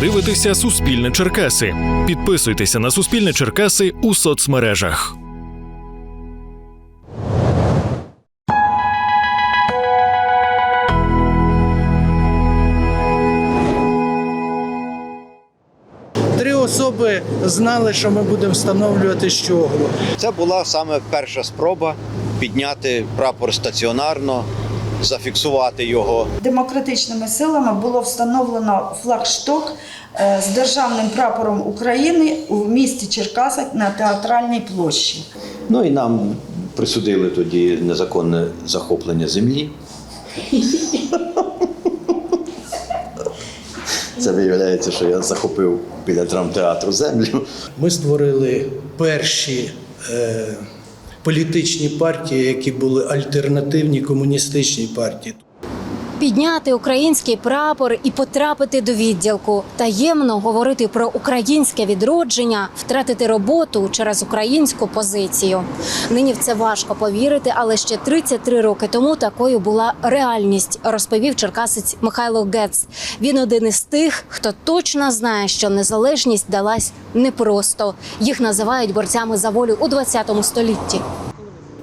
дивитеся Суспільне Черкаси. Підписуйтеся на Суспільне Черкаси у соцмережах. Три особи знали, що ми будемо встановлювати щоглу. Це була саме перша спроба підняти прапор стаціонарно, зафіксувати його. Демократичними силами було встановлено флагшток е, з державним прапором України у місті Черкасах на театральній площі. Ну і нам присудили тоді незаконне захоплення землі. Це виявляється, що я захопив біля драмтеатру землю. Ми створили перші е, політичні партії, які були альтернативні комуністичній партії. Підняти український прапор і потрапити до відділку, таємно говорити про українське відродження, втратити роботу через українську позицію. Нині в це важко повірити, але ще 33 роки тому такою була реальність, розповів черкасець Михайло Гец. Він один із тих, хто точно знає, що незалежність далась непросто. Їх називають борцями за волю у 20 столітті.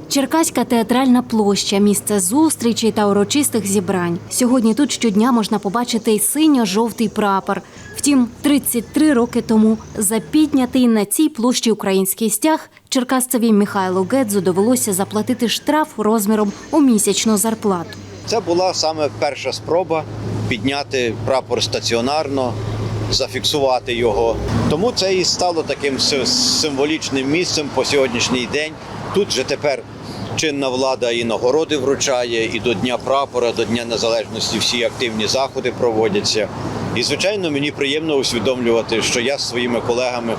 Черкаська театральна площа місце зустрічей та урочистих зібрань. Сьогодні тут щодня можна побачити й синьо-жовтий прапор. Втім, 33 роки тому за піднятий на цій площі український стяг черкасцеві Михайлу Гедзу довелося заплатити штраф розміром у місячну зарплату. Це була саме перша спроба підняти прапор стаціонарно, зафіксувати його. Тому це і стало таким символічним місцем по сьогоднішній день. Тут же тепер чинна влада і нагороди вручає, і до Дня прапора, до Дня Незалежності всі активні заходи проводяться. І, звичайно, мені приємно усвідомлювати, що я з своїми колегами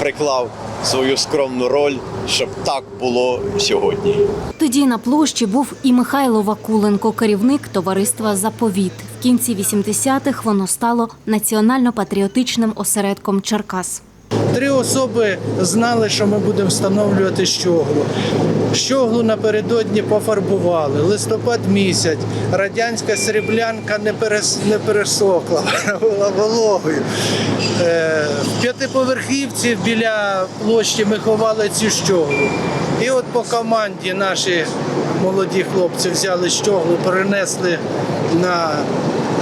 приклав свою скромну роль, щоб так було сьогодні. Тоді на площі був і Михайло Вакуленко, керівник товариства Заповіт. В кінці 80-х воно стало національно-патріотичним осередком Черкас. Три особи знали, що ми будемо встановлювати щоглу. Щоглу напередодні пофарбували. Листопад місяць, радянська сріблянка не, перес, не пересохла, вона була вологою. Е, в п'ятиповерхівці біля площі ми ховали цю щоглу. І от по команді наші молоді хлопці взяли щоглу, перенесли на,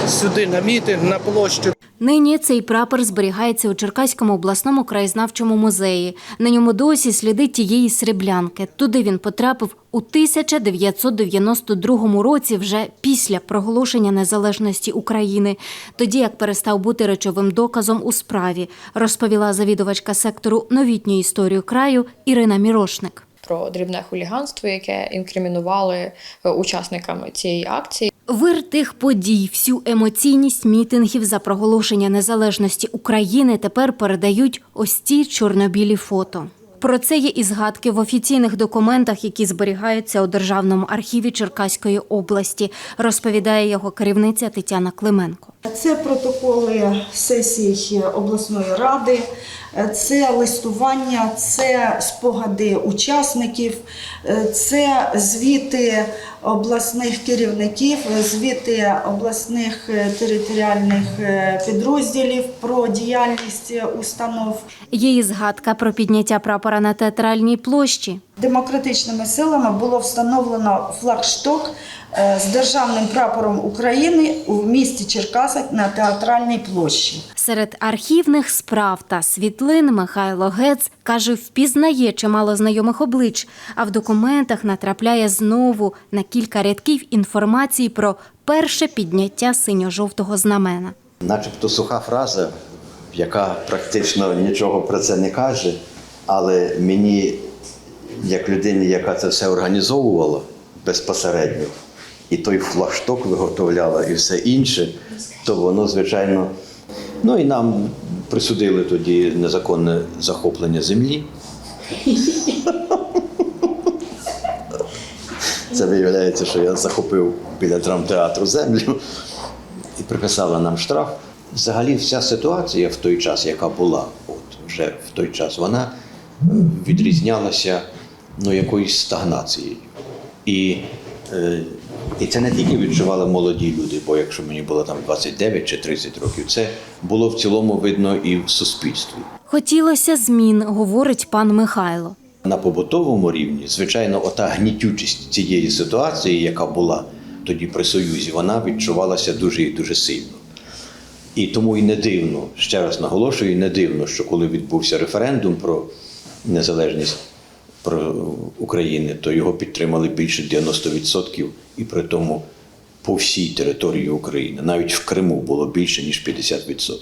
сюди на мітинг, на площу. Нині цей прапор зберігається у Черкаському обласному краєзнавчому музеї. На ньому досі сліди тієї сріблянки. Туди він потрапив у 1992 році, вже після проголошення незалежності України, тоді як перестав бути речовим доказом у справі, розповіла завідувачка сектору новітньої історії краю Ірина Мірошник. про дрібне хуліганство, яке інкримінували е, учасникам цієї акції. Вир тих подій, всю емоційність мітингів за проголошення незалежності України тепер передають ось ці чорнобілі фото. Про це є і згадки в офіційних документах, які зберігаються у Державному архіві Черкаської області, розповідає його керівниця Тетяна Клименко. Це протоколи сесій обласної ради, це листування, це спогади учасників, це звіти обласних керівників, звіти обласних е, територіальних е, підрозділів про діяльність установ. І згадка про підняття прапора на театральній площі. Демократичними силами було встановлено флагшток е, з державним прапором України у місті Черкасах на театральній площі. Серед архівних справ та світлин Михайло Гец каже, впізнає чимало знайомих облич, а в документах натрапляє знову на кілька рядків інформації про перше підняття синьо-жовтого знамена. Начебто суха фраза, яка практично нічого про це не каже, але мені, як людині, яка це все організовувала безпосередньо, і той флагшток виготовляла, і все інше, то воно, звичайно. Ну і нам присудили тоді незаконне захоплення землі. Це виявляється, що я захопив біля драмтеатру землю і приписала нам штраф. Взагалі, вся ситуація в той час, яка була, от вже в той час, вона е, відрізнялася ну, якоюсь стагнацією. І е, І це не тільки відчували молоді люди, бо якщо мені було там 29 чи 30 років, це було в цілому видно і в суспільстві. Хотілося змін, говорить пан Михайло. На побутовому рівні, звичайно, ота гнітючість цієї ситуації, яка була тоді при Союзі, вона відчувалася дуже і дуже сильно. І тому і не дивно, ще раз наголошую, і не дивно, що коли відбувся референдум про незалежність України, то його підтримали більше 90%, і при тому по всій території України, навіть в Криму було більше ніж 50%.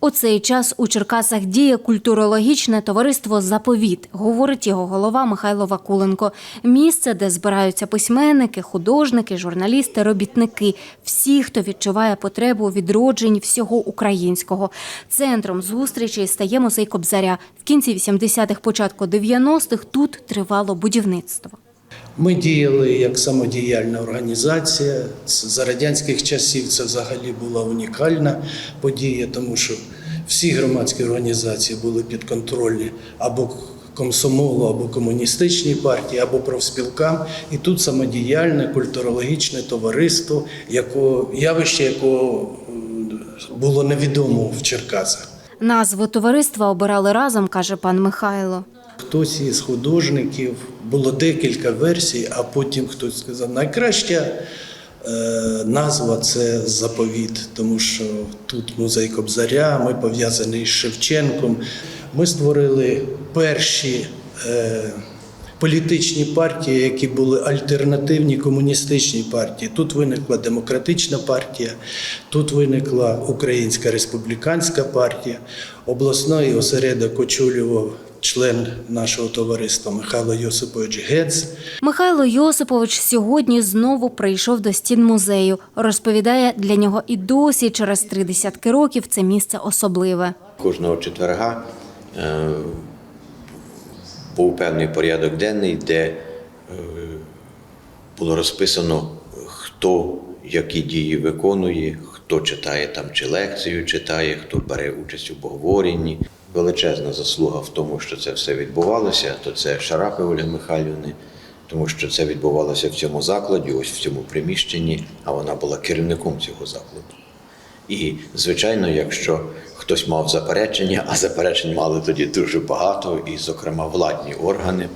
У цей час у Черкасах діє культурологічне товариство Заповіт, говорить його голова Михайло Вакуленко. Місце, де збираються письменники, художники, журналісти, робітники, всі, хто відчуває потребу у відродженні всього українського. Центром зустрічі стає музей Кобзаря. В кінці 80-х, початку 90-х тут тривало будівництво. Ми діяли як самодіяльна організація. За радянських часів це взагалі була унікальна подія, тому що всі громадські організації були підконтрольні або комсомолу, або комуністичній партії, або профспілкам. І тут самодіяльне культурологічне товариство, якого, явище якого було невідомо в Черкасах. Назву товариства обирали разом, каже пан Михайло. Хтось із художників було декілька версій, а потім хтось сказав, найкраща е, назва це заповіт, тому що тут музей Кобзаря, ми пов'язані з Шевченком. Ми створили перші е, політичні партії, які були альтернативні комуністичній партії. Тут виникла демократична партія, тут виникла Українська республіканська партія, обласний осередок очолював член нашого товариства Михайло Йосипович Гец. Михайло Йосипович сьогодні знову прийшов до стін музею. Розповідає, для нього і досі через три десятки років це місце особливе. Кожного четверга е, був певний порядок денний, де е, було розписано, хто які дії виконує, хто читає там чи лекцію читає, хто бере участь у обговоренні. Величезна заслуга в тому, що це все відбувалося, то це Шарапи Ольги Михайлівни, тому що це відбувалося в цьому закладі, ось в цьому приміщенні, а вона була керівником цього закладу. І, звичайно, якщо хтось мав заперечення, а заперечень мали тоді дуже багато, і, зокрема, владні органи,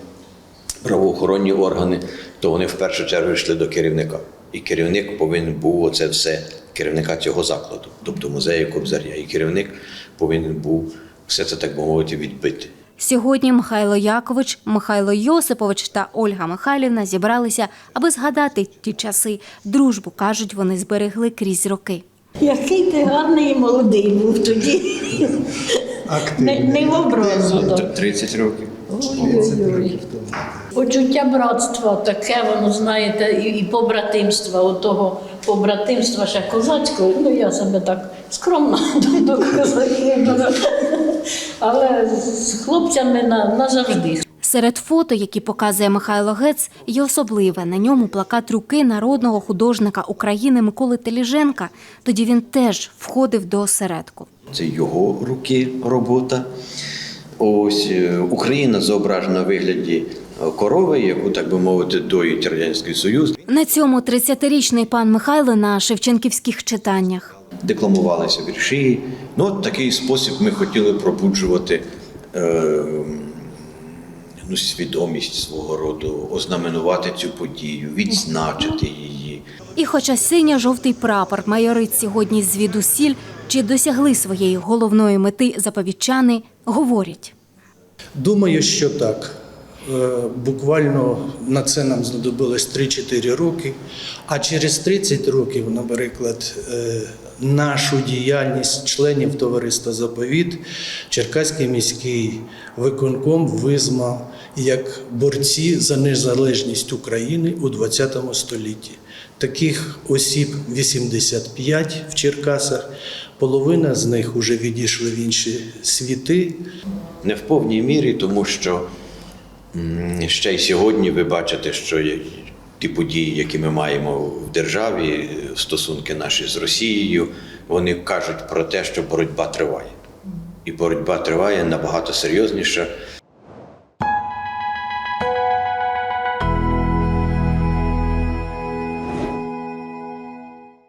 правоохоронні органи, то вони в першу чергу йшли до керівника. І керівник повинен був оце все керівника цього закладу, тобто музею Кобзаря. І керівник повинен був все це, так би мовити, відбити. Сьогодні Михайло Якович, Михайло Йосипович та Ольга Михайлівна зібралися, аби згадати ті часи. Дружбу кажуть, вони зберегли крізь роки. Який ти гарний і молодий був тоді. Не, не в образу. 30 років. Ой-ой-ой. Почуття братства таке, воно знаєте, і, і побратимства, отого побратимства ще козацького, ну я себе так скромно до козаків, але з хлопцями на, назавжди. Серед фото, які показує Михайло Гец, є особливе. На ньому плакат руки народного художника України Миколи Теліженка. Тоді він теж входив до осередку. Це його руки робота. Ось е, Україна зображена в вигляді корови, яку, так би мовити, доїть Радянський Союз. На цьому 30-річний пан Михайло на шевченківських читаннях. Декламувалися вірші. Ну, от такий спосіб ми хотіли пробуджувати е, ну, свідомість свого роду, ознаменувати цю подію, відзначити її. І хоча синьо-жовтий прапор майорить сьогодні звідусіль, чи досягли своєї головної мети заповідчани, говорять. Думаю, що так. Е, Буквально на це нам знадобилось 3-4 роки. А через 30 років, наприклад, е, нашу діяльність членів товариства Заповіт Черкаський міський виконком визнав як борці за незалежність України у ХХ столітті. Таких осіб 85 в Черкасах. Половина з них вже відійшли в інші світи. Не в повній мірі, тому що ще й сьогодні ви бачите, що ті події, які ми маємо в державі, стосунки наші з Росією, вони кажуть про те, що боротьба триває. І боротьба триває набагато серйозніше,